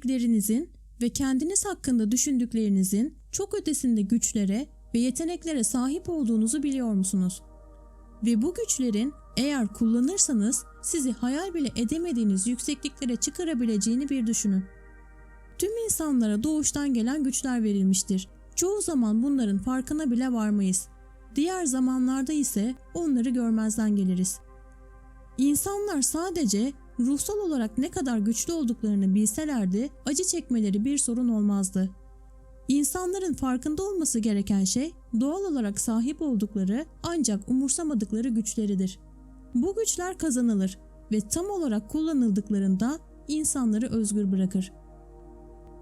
bildiklerinizin ve kendiniz hakkında düşündüklerinizin çok ötesinde güçlere ve yeteneklere sahip olduğunuzu biliyor musunuz? Ve bu güçlerin eğer kullanırsanız sizi hayal bile edemediğiniz yüksekliklere çıkarabileceğini bir düşünün. Tüm insanlara doğuştan gelen güçler verilmiştir. Çoğu zaman bunların farkına bile varmayız. Diğer zamanlarda ise onları görmezden geliriz. İnsanlar sadece ruhsal olarak ne kadar güçlü olduklarını bilselerdi acı çekmeleri bir sorun olmazdı. İnsanların farkında olması gereken şey doğal olarak sahip oldukları ancak umursamadıkları güçleridir. Bu güçler kazanılır ve tam olarak kullanıldıklarında insanları özgür bırakır.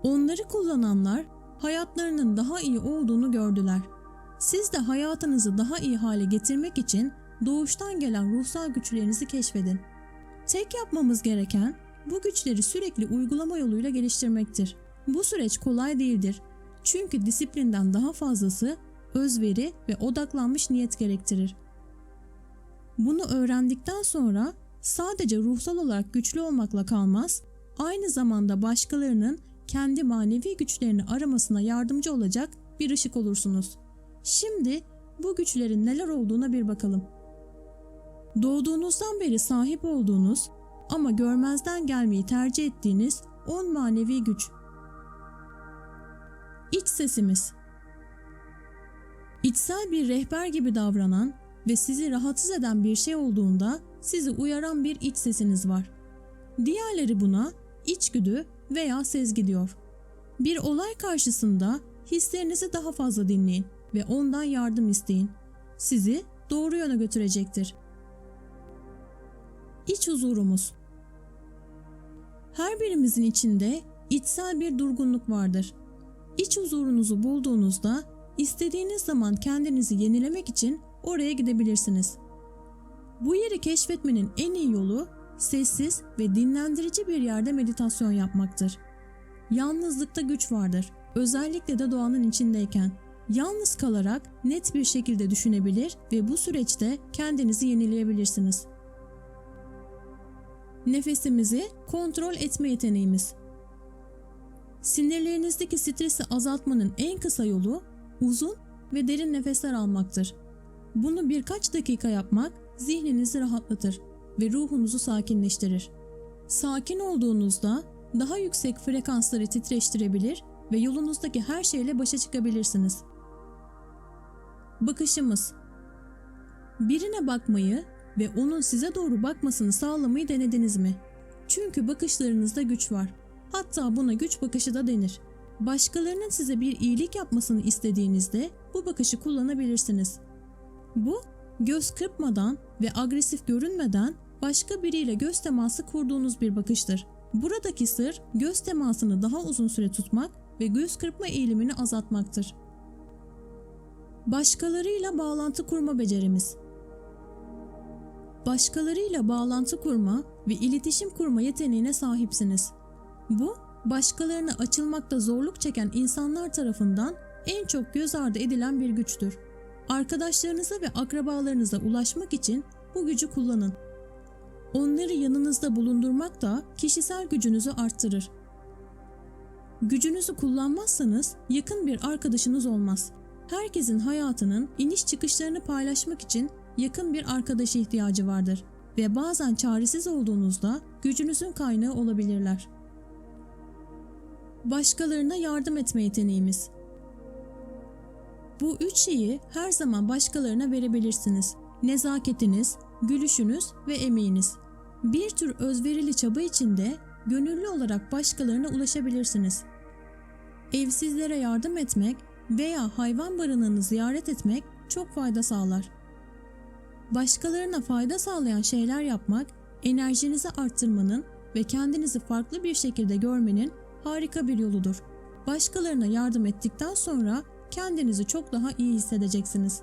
Onları kullananlar hayatlarının daha iyi olduğunu gördüler. Siz de hayatınızı daha iyi hale getirmek için doğuştan gelen ruhsal güçlerinizi keşfedin. Tek yapmamız gereken bu güçleri sürekli uygulama yoluyla geliştirmektir. Bu süreç kolay değildir. Çünkü disiplinden daha fazlası özveri ve odaklanmış niyet gerektirir. Bunu öğrendikten sonra sadece ruhsal olarak güçlü olmakla kalmaz, aynı zamanda başkalarının kendi manevi güçlerini aramasına yardımcı olacak bir ışık olursunuz. Şimdi bu güçlerin neler olduğuna bir bakalım. Doğduğunuzdan beri sahip olduğunuz ama görmezden gelmeyi tercih ettiğiniz 10 manevi güç. İç sesimiz. İçsel bir rehber gibi davranan ve sizi rahatsız eden bir şey olduğunda sizi uyaran bir iç sesiniz var. Diğerleri buna içgüdü veya sezgi diyor. Bir olay karşısında hislerinizi daha fazla dinleyin ve ondan yardım isteyin. Sizi doğru yöne götürecektir. İç huzurumuz. Her birimizin içinde içsel bir durgunluk vardır. İç huzurunuzu bulduğunuzda istediğiniz zaman kendinizi yenilemek için oraya gidebilirsiniz. Bu yeri keşfetmenin en iyi yolu sessiz ve dinlendirici bir yerde meditasyon yapmaktır. Yalnızlıkta güç vardır. Özellikle de doğanın içindeyken. Yalnız kalarak net bir şekilde düşünebilir ve bu süreçte kendinizi yenileyebilirsiniz. Nefesimizi kontrol etme yeteneğimiz. Sinirlerinizdeki stresi azaltmanın en kısa yolu uzun ve derin nefesler almaktır. Bunu birkaç dakika yapmak zihninizi rahatlatır ve ruhunuzu sakinleştirir. Sakin olduğunuzda daha yüksek frekansları titreştirebilir ve yolunuzdaki her şeyle başa çıkabilirsiniz. Bakışımız Birine bakmayı ve onun size doğru bakmasını sağlamayı denediniz mi? Çünkü bakışlarınızda güç var. Hatta buna güç bakışı da denir. Başkalarının size bir iyilik yapmasını istediğinizde bu bakışı kullanabilirsiniz. Bu, göz kırpmadan ve agresif görünmeden başka biriyle göz teması kurduğunuz bir bakıştır. Buradaki sır göz temasını daha uzun süre tutmak ve göz kırpma eğilimini azaltmaktır. Başkalarıyla bağlantı kurma becerimiz. Başkalarıyla bağlantı kurma ve iletişim kurma yeteneğine sahipsiniz. Bu, başkalarına açılmakta zorluk çeken insanlar tarafından en çok göz ardı edilen bir güçtür. Arkadaşlarınıza ve akrabalarınıza ulaşmak için bu gücü kullanın. Onları yanınızda bulundurmak da kişisel gücünüzü arttırır. Gücünüzü kullanmazsanız yakın bir arkadaşınız olmaz. Herkesin hayatının iniş çıkışlarını paylaşmak için yakın bir arkadaşa ihtiyacı vardır ve bazen çaresiz olduğunuzda gücünüzün kaynağı olabilirler. Başkalarına yardım etme yeteneğimiz. Bu üç şeyi her zaman başkalarına verebilirsiniz. Nezaketiniz, gülüşünüz ve emeğiniz. Bir tür özverili çaba içinde gönüllü olarak başkalarına ulaşabilirsiniz. Evsizlere yardım etmek veya hayvan barınağını ziyaret etmek çok fayda sağlar. Başkalarına fayda sağlayan şeyler yapmak, enerjinizi arttırmanın ve kendinizi farklı bir şekilde görmenin harika bir yoludur. Başkalarına yardım ettikten sonra kendinizi çok daha iyi hissedeceksiniz.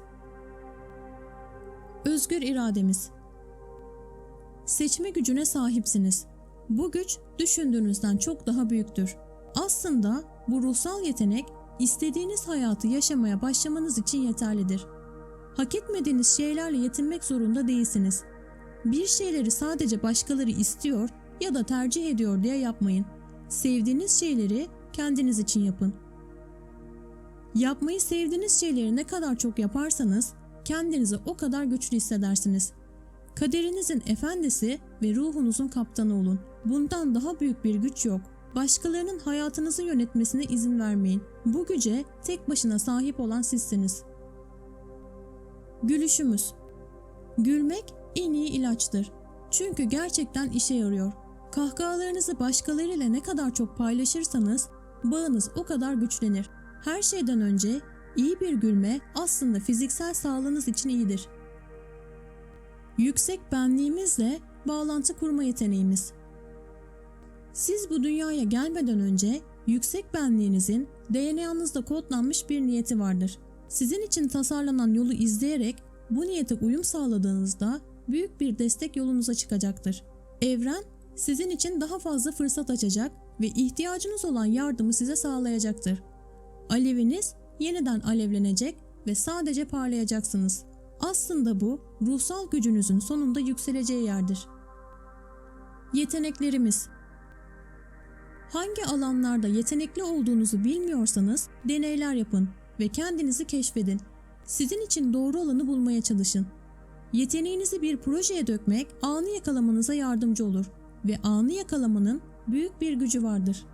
Özgür irademiz. Seçme gücüne sahipsiniz. Bu güç düşündüğünüzden çok daha büyüktür. Aslında bu ruhsal yetenek istediğiniz hayatı yaşamaya başlamanız için yeterlidir. Hak etmediğiniz şeylerle yetinmek zorunda değilsiniz. Bir şeyleri sadece başkaları istiyor ya da tercih ediyor diye yapmayın. Sevdiğiniz şeyleri kendiniz için yapın. Yapmayı sevdiğiniz şeyleri ne kadar çok yaparsanız kendinizi o kadar güçlü hissedersiniz. Kaderinizin efendisi ve ruhunuzun kaptanı olun. Bundan daha büyük bir güç yok. Başkalarının hayatınızı yönetmesine izin vermeyin. Bu güce tek başına sahip olan sizsiniz. Gülüşümüz Gülmek en iyi ilaçtır. Çünkü gerçekten işe yarıyor. Kahkahalarınızı başkalarıyla ne kadar çok paylaşırsanız bağınız o kadar güçlenir. Her şeyden önce iyi bir gülme aslında fiziksel sağlığınız için iyidir. Yüksek benliğimizle bağlantı kurma yeteneğimiz. Siz bu dünyaya gelmeden önce yüksek benliğinizin DNA'nızda kodlanmış bir niyeti vardır. Sizin için tasarlanan yolu izleyerek bu niyete uyum sağladığınızda büyük bir destek yolunuza çıkacaktır. Evren sizin için daha fazla fırsat açacak ve ihtiyacınız olan yardımı size sağlayacaktır. Aleviniz yeniden alevlenecek ve sadece parlayacaksınız. Aslında bu ruhsal gücünüzün sonunda yükseleceği yerdir. Yeteneklerimiz Hangi alanlarda yetenekli olduğunuzu bilmiyorsanız deneyler yapın ve kendinizi keşfedin. Sizin için doğru olanı bulmaya çalışın. Yeteneğinizi bir projeye dökmek anı yakalamanıza yardımcı olur ve anı yakalamanın büyük bir gücü vardır.